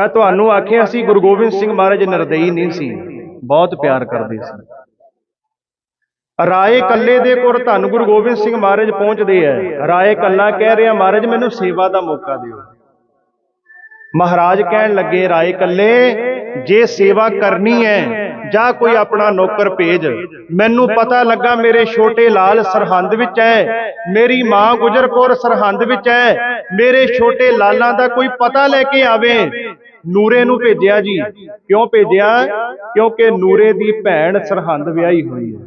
ਮੈਂ ਤੁਹਾਨੂੰ ਆਖਿਆ ਸੀ, ਗੁਰੂ ਗੋਬਿੰਦ ਸਿੰਘ ਮਹਾਰਾਜ ਨਿਰਦਈ ਨਹੀਂ ਸੀ। ਬਹੁਤ ਪਿਆਰ ਕਰਦੇ ਸੀ। ਰਾਏ ਕੱਲੇ ਦੇ ਕੋਲ ਧੰਨ ਗੁਰੂ ਗੋਬਿੰਦ ਸਿੰਘ ਮਹਾਰਾਜ ਪਹੁੰਚਦੇ ਐ। ਰਾਏ ਕੱਲਾ ਕਹਿ ਰਿਹਾ, ਮਹਾਰਾਜ, ਮੈਨੂੰ ਸੇਵਾ ਦਾ ਮੌਕਾ ਦਿਓ। ਮਹਾਰਾਜ ਕਹਿਣ ਲੱਗੇ, ਰਾਏ ਕੱਲੇ, ਜੇ ਸੇਵਾ ਕਰਨੀ ਹੈ ਜਾਂ ਕੋਈ ਆਪਣਾ ਨੌਕਰ ਭੇਜ। ਮੈਨੂੰ ਪਤਾ ਲੱਗਾ ਮੇਰੇ ਛੋਟੇ ਲਾਲ ਸਰਹੰਦ ਵਿੱਚ ਹੈ ਮੇਰੀ ਮਾਂ ਗੁਜਰ ਕੌਰ ਸਰਹੰਦ ਵਿੱਚ ਹੈ ਮੇਰੇ ਛੋਟੇ ਲਾਲਾਂ ਦਾ ਕੋਈ ਪਤਾ ਲੈ ਕੇ ਆਵੇ। ਨੂਰੇ ਨੂੰ ਭੇਜਿਆ ਜੀ। ਕਿਉਂ ਭੇਜਿਆ? ਕਿਉਂਕਿ ਨੂਰੇ ਦੀ ਭੈਣ ਸਰਹੰਦ ਵਿਆਹੀ ਹੋਈ ਹੈ।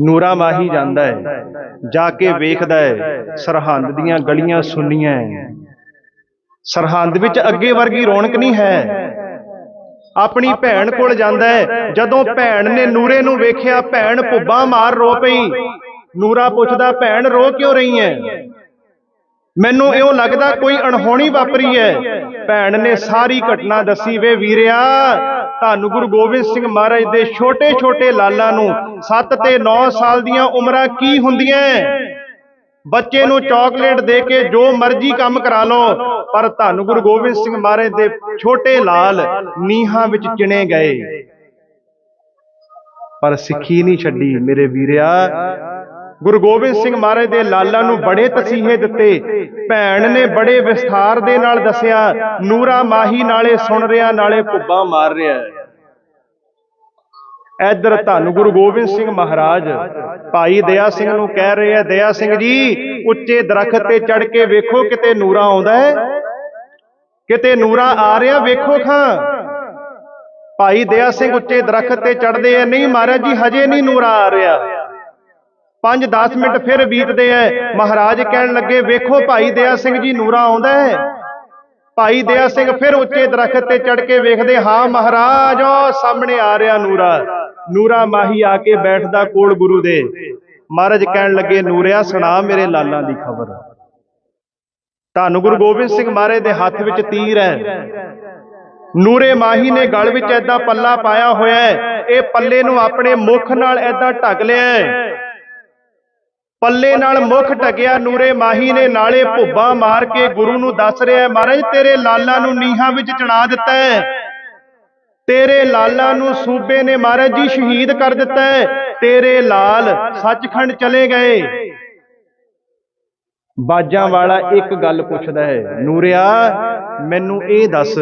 ਨੂਰਾ ਮਾਹੀ ਜਾਂਦਾ ਹੈ। ਜਾ ਕੇ ਵੇਖਦਾ ਹੈ, ਸਰਹੰਦ ਦੀਆਂ ਗਲੀਆਂ ਸੁੰਨੀਆਂ ਹੈ। ਸਰਹੰਦ ਵਿੱਚ ਅੱਗੇ ਵਰਗੀ ਰੌਣਕ ਨਹੀਂ ਹੈ। ਆਪਣੀ ਭੈਣ ਕੋਲ ਜਾਂਦਾ ਹੈ। ਜਦੋਂ ਭੈਣ ਨੇ ਨੂਰੇ ਨੂੰ ਵੇਖਿਆ, ਭੈਣ ਭੁੱਬਾ ਮਾਰ ਰੋ ਪਈ। ਨੂਰਾ ਪੁੱਛਦਾ, ਭੈਣ ਰੋ ਕਿਉਂ ਰਹੀ ਹੈ? ਮੈਨੂੰ ਇਉਂ ਲੱਗਦਾ ਕੋਈ ਅਣਹੋਣੀ ਵਾਪਰੀ ਹੈ। ਭੈਣ ਨੇ ਸਾਰੀ ਘਟਨਾ ਦੱਸੀ ਵੇ ਵੀਰਿਆ। ਤੁਹਾਨੂੰ ਗੁਰੂ ਗੋਬਿੰਦ ਸਿੰਘ ਮਹਾਰਾਜ ਦੇ ਛੋਟੇ ਛੋਟੇ ਲਾਲਾਂ ਨੂੰ 7 ਤੇ 9 ਸਾਲ ਦੀਆਂ ਉਮਰਾਂ ਕੀ ਹੁੰਦੀਆਂ ਬੱਚੇ ਨੂੰ ਚਾਕਲੇਟ ਦੇ ਕੇ ਜੋ ਮਰਜ਼ੀ ਕੰਮ ਕਰਾ ਲਓ, ਪਰ ਧੰਨ ਗੁਰੂ ਗੋਬਿੰਦ ਸਿੰਘ ਮਹਾਰਾਜ ਦੇ ਛੋਟੇ ਲਾਲ ਨੀਹਾਂ ਵਿੱਚ ਚਿਣੇ ਗਏ। ਪਰ ਸਿੱਖੀ ਨਹੀਂ ਛੱਡੀ ਮੇਰੇ ਵੀਰਿਆ। ਗੁਰੂ ਗੋਬਿੰਦ ਸਿੰਘ ਮਹਾਰਾਜ ਦੇ ਲਾਲਾਂ ਨੂੰ ਬੜੇ ਤਸੀਹੇ ਦਿੱਤੇ। ਭੈਣ ਨੇ ਬੜੇ ਵਿਸਥਾਰ ਦੇ ਨਾਲ ਦੱਸਿਆ ਨੂਰਾ ਮਾਹੀ ਨਾਲੇ ਸੁਣ ਰਿਹਾ ਨਾਲੇ ਭੁੱਬਾ ਮਾਰ ਰਿਹਾ। ਇਧਰ ਧੰਨ ਗੁਰੂ ਗੋਬਿੰਦ ਸਿੰਘ ਮਹਾਰਾਜ। ਭਾਈ ਦਇਆ ਸਿੰਘ ਨੂੰ ਕਹਿ ਰਹੇ ਆ ਦਇਆ ਸਿੰਘ ਜੀ ਉੱਚੇ ਦਰਖਤ ਤੇ ਚੜ ਕੇ ਵੇਖੋ ਕਿਤੇ ਨੂਰਾ ਆਉਂਦਾ ਹੈ। ਕਿਤੇ ਨੂਰਾ ਆ ਰਿਹਾ ਵੇਖੋ ਖਾਂ। ਭਾਈ ਦਇਆ ਸਿੰਘ ਉੱਚੇ ਦਰਖਤ ਤੇ ਚੜਦੇ ਆ। ਨਹੀਂ ਮਹਾਰਾਜ ਜੀ ਹਜੇ ਨਹੀਂ ਨੂਰਾ ਆ ਰਿਹਾ। 5-10 ਮਿੰਟ ਫਿਰ ਬੀਤਦੇ ਐ। ਮਹਾਰਾਜ ਕਹਿਣ ਲੱਗੇ ਵੇਖੋ ਭਾਈ ਦਇਆ ਸਿੰਘ ਜੀ ਨੂਰਾ ਆਉਂਦਾ ਹੈ ਭਾਈ ਦਇਆ ਸਿੰਘ ਫਿਰ ਉੱਚੇ ਦਰਖਤ ਤੇ ਚੜ ਕੇ ਵੇਖਦੇ ਹਾਂ ਮਹਾਰਾਜ ਉਹ ਸਾਹਮਣੇ ਆ ਰਿਹਾ ਨੂਰਾ। ਨੂਰਾ ਮਾਹੀ ਆ ਕੇ ਬੈਠਦਾ ਕੋਲ ਗੁਰੂ ਦੇ। ਮਹਾਰਾਜ ਕਹਿਣ ਲੱਗੇ ਨੂਰਿਆ ਸੁਣਾ ਮੇਰੇ ਲਾਲਾਂ ਦੀ ਖਬਰ। ਧੰਨ ਗੁਰੂ ਗੋਬਿੰਦ ਸਿੰਘ ਮਹਾਰਾਜ ਦੇ ਹੱਥ ਵਿੱਚ ਤੀਰ ਹੈ ਨੂਰੇ ਮਾਹੀ ਨੇ ਗਲ ਵਿੱਚ ਐਦਾਂ ਪੱਲਾ ਪਾਇਆ ਹੋਇਆ ਹੈ ਇਹ ਪੱਲੇ ਨੂੰ ਆਪਣੇ ਮੁਖ ਨਾਲ ਐਦਾਂ ਢੱਕ ਲਿਆ ਹੈ ਪੱਲੇ ਨਾਲ ਮੁਖ ਢਕਿਆ ਨੂਰੇ ਮਾਹੀ ਨੇ ਨਾਲੇ ਭੁੱਬਾ ਮਾਰ ਕੇ ਗੁਰੂ ਨੂੰ ਦੱਸ ਰਿਹਾ ਮਹਾਰਾਜ, ਤੇਰੇ ਲਾਲਾਂ ਨੂੰ ਨੀਹਾਂ ਵਿੱਚ ਚਣਾ ਦਿੱਤਾ ਹੈ। ਤੇਰੇ ਲਾਲਾਂ ਨੂੰ ਸੂਬੇ ਨੇ, ਮਹਾਰਾਜ ਜੀ, ਸ਼ਹੀਦ ਕਰ ਦਿੱਤਾ ਹੈ। ਤੇਰੇ ਲਾਲ ਸੱਚਖੰਡ ਚਲੇ ਗਏ। ਬਾਜਾਂ ਵਾਲਾ ਇੱਕ ਗੱਲ ਪੁੱਛਦਾ ਹੈ, ਨੂਰਿਆ, ਮੈਨੂੰ ਇਹ ਦੱਸ।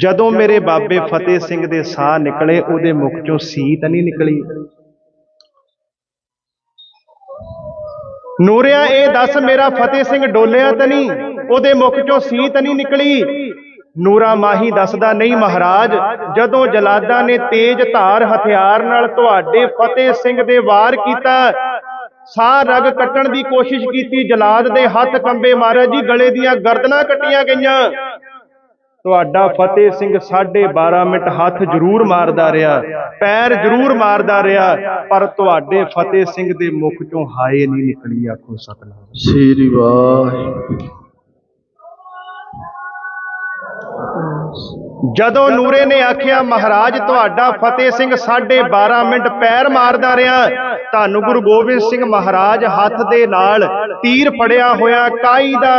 ਜਦੋਂ ਮੇਰੇ ਬਾਬੇ ਫਤਿਹ ਸਿੰਘ ਦੇ ਸਾਹ ਨਿਕਲੇ, ਉਹਦੇ ਮੁਖ ਚੋਂ ਸੀਤ ਤਾਂ ਨਹੀਂ ਨਿਕਲੀ? ਨੂਰਿਆ, ਇਹ ਦੱਸ ਮੇਰਾ ਫਤਿਹ ਸਿੰਘ ਡੋਲਿਆ ਤਾਂ ਨਹੀਂ? ਉਹਦੇ ਮੁਖ ਚੋਂ ਸੀ ਤਾਂ ਨਹੀਂ ਨਿਕਲੀ? ਨੂਰਾ ਮਾਹੀ ਦੱਸਦਾ, ਨਹੀਂ ਮਹਾਰਾਜ, ਜਦੋਂ ਜਲਾਦਾਂ ਨੇ ਤੇਜ਼ ਧਾਰ ਹਥਿਆਰ ਨਾਲ ਤੁਹਾਡੇ ਫਤਿਹ ਸਿੰਘ ਦੇ ਵਾਰ ਕੀਤਾ, ਸਾਹ ਰਗ ਕੱਟਣ ਦੀ ਕੋਸ਼ਿਸ਼ ਕੀਤੀ, ਜਲਾਦ ਦੇ ਹੱਥ ਕੰਬੇ ਮਹਾਰਾਜ ਜੀ, ਗਲੇ ਦੀਆਂ ਗਰਦਨਾਂ ਕੱਟੀਆਂ ਗਈਆਂ। ਤੁਹਾਡਾ ਫਤਿਹ ਸਿੰਘ 12.5 ਮਿੰਟ ਹੱਥ ਜ਼ਰੂਰ ਮਾਰਦਾ ਰਿਹਾ ਪੈਰ ਜ਼ਰੂਰ ਮਾਰਦਾ ਰਿਹਾ ਪਰ ਤੁਹਾਡੇ ਫਤਿਹ ਸਿੰਘ ਦੇ ਮੁਖ ਚੋਂ ਹਾਏ ਨਹੀਂ ਨਿਕਲੀ ਆਖੋ ਸਤਨਾਮ। ਸ੍ਰੀ ਵਾਹਿਗੁਰੂ। ਜਦੋਂ ਨੂਰੇ ਨੇ ਆਖਿਆ ਮਹਾਰਾਜ ਤੁਹਾਡਾ ਫਤਿਹ ਸਿੰਘ 12.5 ਮਿੰਟ ਪੈਰ ਮਾਰਦਾ ਰਿਹਾ ਤੁਹਾਨੂੰ ਗੁਰੂ ਗੋਬਿੰਦ ਸਿੰਘ ਮਹਾਰਾਜ ਹੱਥ ਦੇ ਨਾਲ ਤੀਰ ਫੜਿਆ ਹੋਇਆ ਕਾਈ ਦਾ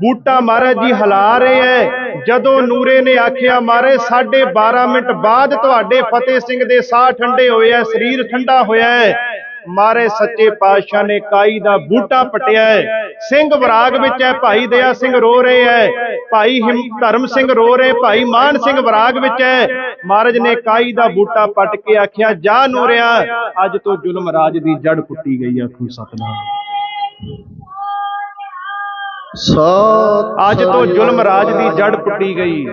ਬੂਟਾ ਮਹਾਰਾਜ ਜੀ ਹਿਲਾ ਰਹੇ ਐ। ਜਦੋਂ ਨੂਰੇ ਨੇ ਆਖਿਆ ਮਾਰੇ 12.5 ਮਿੰਟ ਬਾਅਦ ਤੁਹਾਡੇ ਫਤਿਹ ਸਿੰਘ ਦੇ ਸਾਹ ਠੰਡੇ ਹੋਏ ਐ, ਸਰੀਰ ਠੰਡਾ ਹੋਇਆ ਹੈ ਮਾਰੇ ਸੱਚੇ ਪਾਤਸ਼ਾਹ ਨੇ ਕਾਈ ਦਾ ਬੂਟਾ ਪਟਿਆ ਹੈ ਸਿੰਘ ਵਿਰਾਗ ਵਿੱਚ ਹੈ ਭਾਈ ਦਇਆ ਸਿੰਘ ਰੋ ਰਹੇ ਹੈ ਭਾਈ ਹਿਮ, ਧਰਮ ਸਿੰਘ ਰੋ ਰਹੇ, ਭਾਈ ਮਾਨ ਸਿੰਘ ਵਿਰਾਗ ਵਿੱਚ ਹੈ ਮਹਾਰਾਜ ਨੇ ਕਾਈ ਦਾ ਬੂਟਾ ਪਟ ਕੇ ਆਖਿਆ, ਜਾ ਨੂਰਿਆ, ਅੱਜ ਤੋਂ ਜ਼ੁਲਮ ਰਾਜ ਦੀ ਜੜ ਕੁੱਟੀ ਗਈ ਆਖੂ ਸਤਨਾਮ। ਸਤ ਅੱਜ ਤੋਂ ਜ਼ੁਲਮ ਰਾਜ ਦੀ ਜੜ ਪੁੱਟੀ ਗਈ।